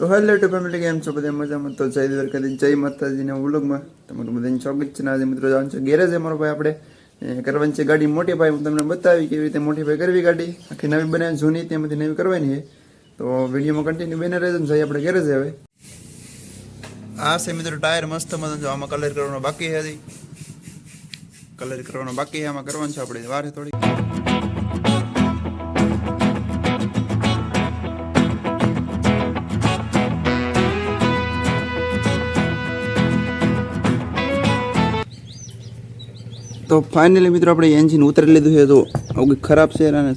તો hello two family, કેમ છો? બધા મજામાં? તો જય દ્વારકાથી જય માતાજીના વ્લોગમાં તમારું બધાને સ્વાગત છે. આજે મિત્રો જવાનું છે ગેરેજ અમારો ભાઈ આપણે કરવાની છે ગાડી મોટી ભાઈ, હું તમને બતાવી કેવી રીતે મોટી ભાઈ કરવી ગાડી. આખી નવી બનાવી, જૂની, તેમાંથી નવી કરવાની છે. તો વિડીયોમાં કન્ટિન્યુ બને રહેજો જઈએ આપણે ગેરેજ હવે. આ છે મિત્રો ટાયર મસ્ત મજા જો આમાં કલર કરવાનો બાકી છે કલર કરવાનો બાકી છે, આમાં કરવાનું છે આપણે, વાર થોડી તો ફાઇનલી મિત્રો આપણે એન્જિન ઉતારી લીધું છે, તો આવું કંઈક ખરાબ છે અને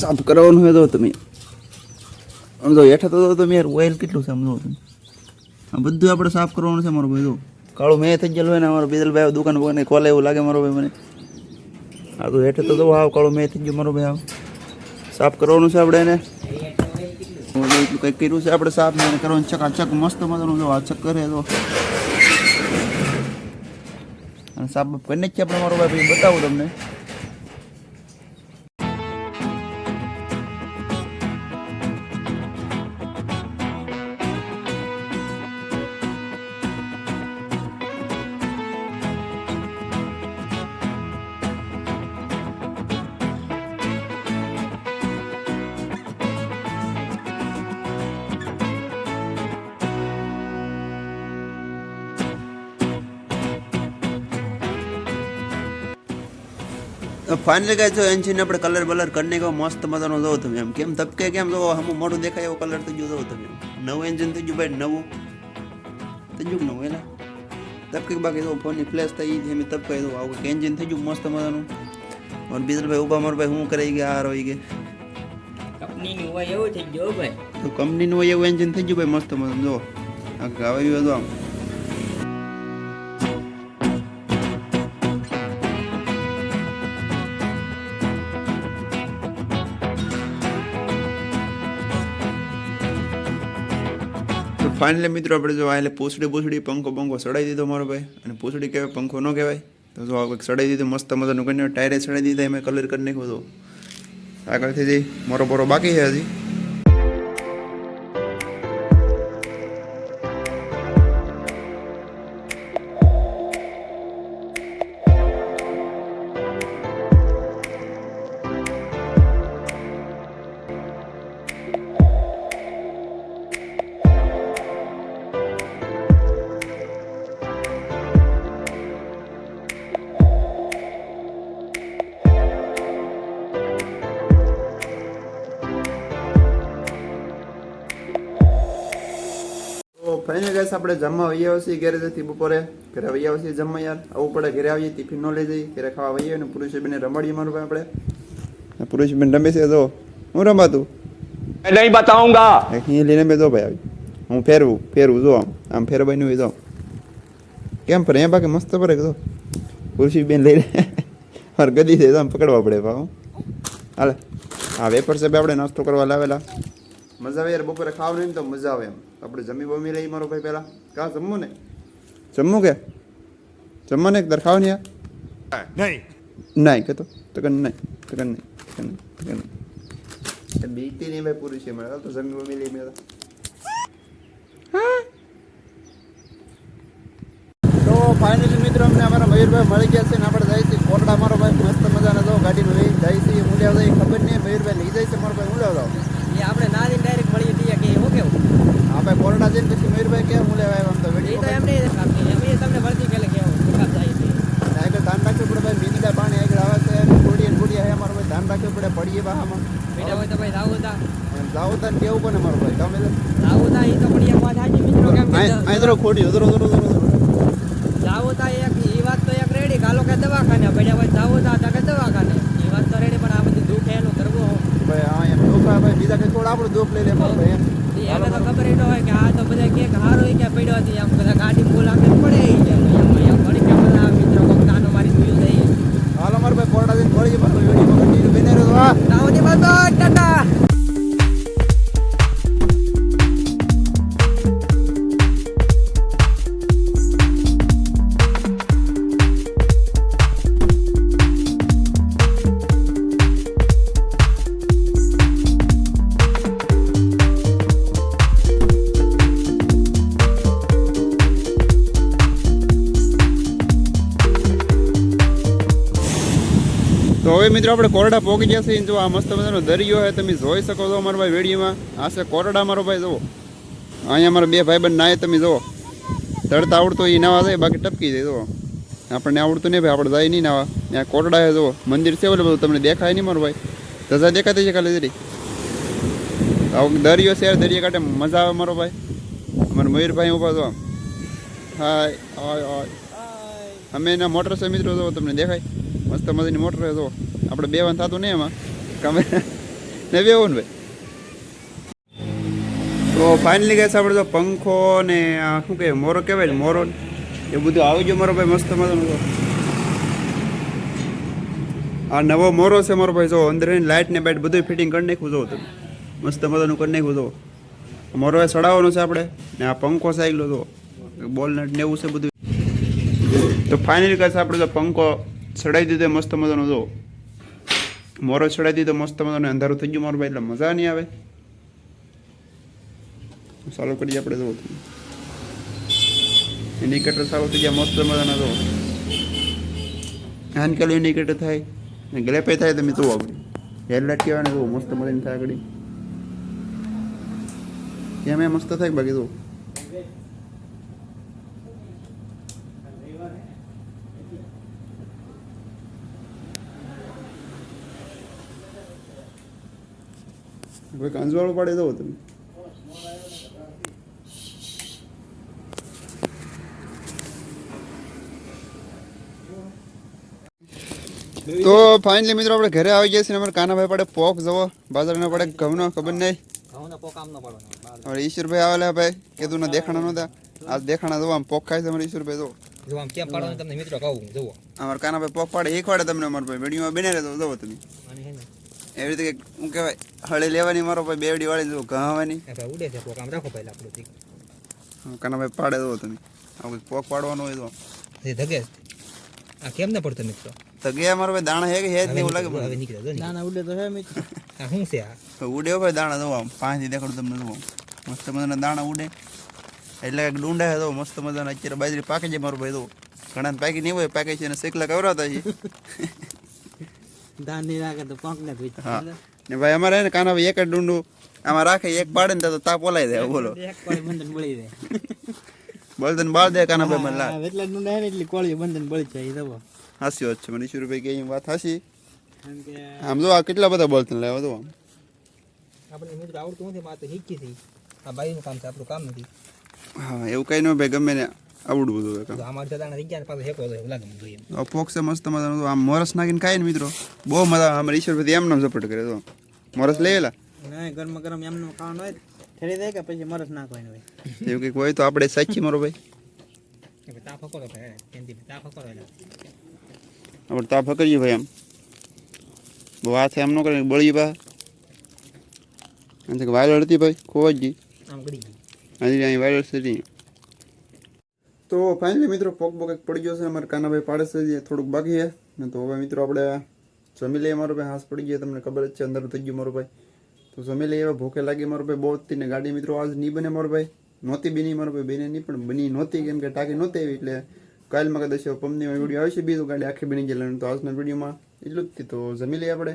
સાફ કરવાનું હોય તો તમે તો હેઠા તો તમે યાર ઓઇલ કેટલું છે સમજો તમે. આ બધું આપણે સાફ કરવાનું છે મારો ભાઈ તો કાળું મેં થઈ ગયેલું હોય ને, અમારો બેદલભાઈ દુકાન બુકાને ખોલે એવું લાગે મારો ભાઈ મને. આ તો હેઠે તો આવ, કાળું મેં થઈ ગયું મારો ભાઈ, આવ. સાફ કરવાનું છે આપણે એને. કંઈક કર્યું છે, આપણે સાફ કરવાનું ચકાચક મસ્ત મજાનું જો આ ચક્કર તો. અને સાફ જ છે આપણે મારો ભાઈ બતાવું તમને. ફાઇનલી ગાય જો એન્જિન આપણે કલર બલર કરીને કહો મસ્ત મજાનો જોવો તમે એમ. કેમ ધબકે કેમ જોવો? હમ મોઢું દેખાય એવો કલર થઈ ગયો જોવો તમે નવું એન્જિન થઈ ગયું ભાઈ નવું. થઈ ગયું નવું એના ધબકે બાકી જો ફોનની ફ્લેશ થઈ ગઈ એમ તપકે દઉં આવું કે એન્જિન થઈ ગયું મસ્ત મજાનું. અને બીજલ ભાઈ ઊભા મારો ભાઈ હું કરી ગયા આ હોય ગયા. કંપનીનું હોય એવું થઈ ગયું ભાઈ. તો કંપનીનું હોય એવું એન્જિન થઈ ગયું ભાઈ મસ્ત મજાનું. જો આ હતું આમ. ફાઇનલી મિત્રો આપણે જો આ એટલે પૂછડી પૂછડી પંખો પંખો સડાઈ દીધો મારો ભાઈ. અને પૂછડી કહેવાય, પંખો ન કહેવાય? તો જો આ ચડાવી દીધું, મસ્ત મજાનું કરીને ટાયરે સડાઈ દીધા, એમાં કલર કરી નાખ્યો હતો આગળથી જઈ મોરો બોરો બાકી છે હજી. ફાઇનલ ગાઈસ આપણે જમવા વહી આવ્યા છીએ ઘરે જતી બપોરે ઘરે વહી આવ્યા છીએ જમવા યાર. આવું પડે ઘરે આવીએ ટિફિન ન લઈ જઈએ ઘરે ખાવા વહી અને પુરુષબેન રમાડીએ મારું ભાઈ આપણે. પુરુષબેન રમે છે જો. હું રમાતું? નહીં બતાવુંગા. અહીં લઈને બે જો ભાઈ આવી. હું ફેરવું ફેરવું જો આમ. આમ ફેરવાઈ નું જો કેમ ફરે? એ બાકી મસ્ત ફરે જો. પુરુષબેન લઈ લે ગદી છે આમ પકડવા પડે ભાવ હાલે. આ વેપર સાહેબ આપણે નાસ્તો કરવા લાવેલા. મજા આવે યાર બપોરે ખાવ નહીં ને તો મજા આવે એમ. આપણે જમી બમી લઈએ મારો ભાઈ પહેલાં. કા જમવું ને? જમવું કે? જમવા ને એક દર ખાવ ને યાર. નહીં. નહીં કહેતો નહીં તકન નહીં તકન નહીં તકન નહીં. બીતી નહીં ભાઈ પૂરી છે મારે. તો જમી બમી લઈ મેં તો. ફાઇનલી મિત્રો અમને અમારા મયુરભાઈ મળી ગયા છે ને આપણે જાય છે કોરડા મારો ભાઈ મસ્ત મજાના જો ગાડીમાં લઈ જાય છે હું લેવા જાય ખબર નહીં મયુરભાઈ લઈ જાય છે મારો ભાઈ હું લેવા જાઉં? એ આપણે ના જઈને ડાયરેક્ટ મળીએ છીએ કે હું કેવું હા ભાઈ કોરડા જઈને પછી મયુરભાઈ કેમ હું લેવા આવ્યા આમ તો વેડી તો એમને એમને તમને મળતી પેલે કેવું વિકાસ જાય છે? આગળ ધ્યાન રાખવું પડે ભાઈ બીજા પાણી આગળ આવે છે અને કોડી અને કોડી આવે મારો ભાઈ ધ્યાન રાખવું પડે પડીએ બાહામાં બેટા હોય તો ભાઈ કેવું તમે રાહુલ દા એ તો પડી એક વાત મિત્રો કેમ કે અહીં ખોડી ધરો ધરો ધરો ધરો રાહુલ એક એ વાત તો એક રેડી કાલો કે દવાખાને બેટા ભાઈ રાહુલ દા કે દવાખાને એ વાત તો રેડી પણ આ બધું દુઃખ એનું કરવું ભાઈ હા એમ દુઃખ આવે ભાઈ બીજા કઈ થોડા આપણું દુઃખ લે તો ખબર એ હોય કે હવે મિત્રો આપણે કોરડા પહોંચી ગયા છીએ જો આ મસ્ત મજાનો દરિયો હોય તમે જોઈ શકો છો અમારા ભાઈ વેડીમાં. આ છે કોરડા મારો ભાઈ જુઓ. અહીંયા અમારા બે ભાઈ બંધ નાય તમે જુઓ. તરતા આવડતું એ નાવા જાય બાકી ટપકી જાય જુઓ. આપણને આવડતું નહીં ભાઈ આપણે જાય નહીં નાવા. ત્યાં કોરડા જુઓ. મંદિર છે ઓલે બધું. તમને દેખાય નહીં મારો ભાઈ. ધજા દેખાતી છે ખાલી જરી. આવો દરિયો છે દરિયા કાંઠે મજા આવે મારો ભાઈ. અમારા મયુરભાઈ ઊભા છો હાય હાય હાય. અમે એના મોટર છે મિત્રો જો તમને દેખાય. મસ્ત મજાની મોટર જો. આપણે બેવાન થતું નહીં એમાં. કમે ને બે ને ભાઈ. તો ફાઇનલી ગેસ આપણે તો પંખો ને શું કહે મોરો કહેવાય ને, મોરો એ બધું આવી ગયો મારો ભાઈ મસ્ત મજાનો આ નવો મોરો છે મારો ભાઈ જો, અંદર લાઇટ ને બાઇટ બધું ફિટિંગ કરી નાખ્યું જો તમે. મસ્ત મજાનું કરી નાખ્યું જો. મોરો એ સડાવવાનો છે આપણે. ને આ પંખો સાઈકલો તો બોલ નટ ને એવું છે બધું તો ફાઇનલી કહેશે આપણે તો પંખો ચડાવી દીધો મસ્ત મજાનો જો. મોરો ચડાવી દીધો મસ્ત મજાનો, અંધારું થઈ ગયું મારું ભાઈ, એટલે મજા નહીં આવે. ચાલુ કરીએ આપણે જો. ઇન્ડિકેટર ચાલુ થઈ ગયા મસ્ત મજાના જો. હાનકાલ ઇન્ડિકેટર થાય? ને ગ્લેપે થાય તમે જુઓ આગળ. હેડલાઇટ કહેવાય ને બહુ મસ્ત મજાની થાય આગળ. કેમ મસ્ત થાય બાકી જુઓ કોઈ કાંજવાળું પાડી દો તમે. તો ફાઇનલી મિત્રો આપણે ઘરે આવી ગયા છીએ અમારે કાનાભાઈ પડે પોક જવો. બાજરાના પડે ઘઉંનો ખબર નહીં. હવે ઈશ્વરભાઈ આવેલા ભાઈ. કીધું ને દેખાણા નહોતા. આ દેખાણા જવો આમ પોક ખાય છે અમારે ઈશ્વરભાઈ જો જો આમ કેમ પાડવાનું તમને મિત્રો કહું જુઓ અમારે કાનાભાઈ પોક પાડે શીખવાડે તમને અમારે ભાઈ. વિડીયોમાં બને રહેતો જવો તમે. એવી રીતે હું શું કહેવાય હળે લેવાની મારો ભાઈ બેવડી વાળી જવો ઘાવાની ભાઈ ઉડે છે પોક આમ રાખો પહેલા આપણું તીક કાનાભાઈ પાડે દો તમે. આવું પોક પાડવાનું હોય તો. એ ધગે આ કેમ ના પડતો મિત્રો? ધગે ગયા મારો ભાઈ દાણા હે કે હે જ નહીં એવું લાગે હવે નીકળે જો દાણા ઉડે તો હે મિત્રો. આ શું છે આ? તો ઉડે હો ભાઈ દાણા જોવા પાંચથી દેખાડું તમને દો મસ્ત મજાના દાણા ઉડે. એટલે કંઈક ડુંડા હે તો મસ્ત મજાના અત્યારે બાજરી પાકે છે મારો ભાઈ તો. ઘણા પાકી નહીં હોય પાકે છે અને શેકલા કવરાતા છે. નહીં રાખે તો પાંખ ને ભાઈ અમારે હે ને કાના ભાઈ એક જ ડુંડું આમાં રાખે એક પાડે ને તો તાપ ઓલાઈ દે બોલો. એક બંધન બળી દે. બોલતો બાળ દે કાના ભાઈ મને લાગે. એટલે ડુંડા હે ને એટલી કોળી બંધન બળી જાય તો હાસી વાત છે મને ઈશ્વરભાઈ કે અહીં વાત હાસી. આમ જો આ કેટલા બધા બોલતન લેવા તો આપણે મિત્ર આવડતું નથી માત્ર શીખી હતી. આ ભાઈનું કામ છે આપણું કામ નથી. હા એવું કઈ ન ભાઈ ગમે ને આવડું બધું હોય કામ. તો દાણા થઈ ગયા ને હેકો લાગે મને જોઈએ. આ પોક્ષે મસ્ત મજાનું આમ મોરસ નાખીને ખાય ને મિત્રો. બહુ મજા આવે. ઈશ્વર ઈશ્વરભાઈ એમનો નામ સપોર્ટ કરે તો. મોરસ લેલા નહીં ના ગરમ ગરમ એમનો ખાવાનું હોય ઠરી દે કે પછી મોરસ નાખવાનું હોય. એવું કંઈક હોય તો આપણે સાચી મારો ભાઈ. તાપ હકો તો કેમથી તાપ આપણે તાપ કરીએ ભાઈ એમ. બહુ હાથે એમ ન કરે બળી બા. અને વાયરલ હતી ભાઈ ગઈ. આમ અહીં વાયરલ હતી તો ફાઇનલી મિત્રો પોક એક પડી ગયો છે, અમારે કાનાભાઈ પાડે છે થોડુંક બાકી છે. ને તો હવે મિત્રો આપણે જમી લઈએ, મારો ભાઈ હાસ પડી ગયો, તમને ખબર જ છે અંદર થઈ ગયું મારો ભાઈ. તો જમી લઈએ એવા ભૂખે લાગી મારો ભાઈ બહુ જ. ને ગાડી મિત્રો આજ નહીં બને મારો ભાઈ. નહોતી બની મારો ભાઈ, બને નહીં, પણ બની નહોતી, કેમ કે ટાંકી નહોતી આવી, એટલે કાલમાં કદાચ પંપની વીડિયો આવશે, બીજું ગાડી આખી બની ગયેલા. તો આજના વિડીયોમાં એટલું જ તો જમી લઈએ આપણે.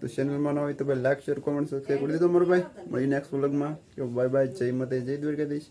તો ચેનલમાં ના હોય તો ભાઈ લાઈક શેર કોમેન્ટ સબસ્ક્રાઈબ કરી દીધો મારો ભાઈ. મળી નેક્સ્ટ વ્લોગમાં બાય બાય જય મતે જય દ્વારકાધીશ.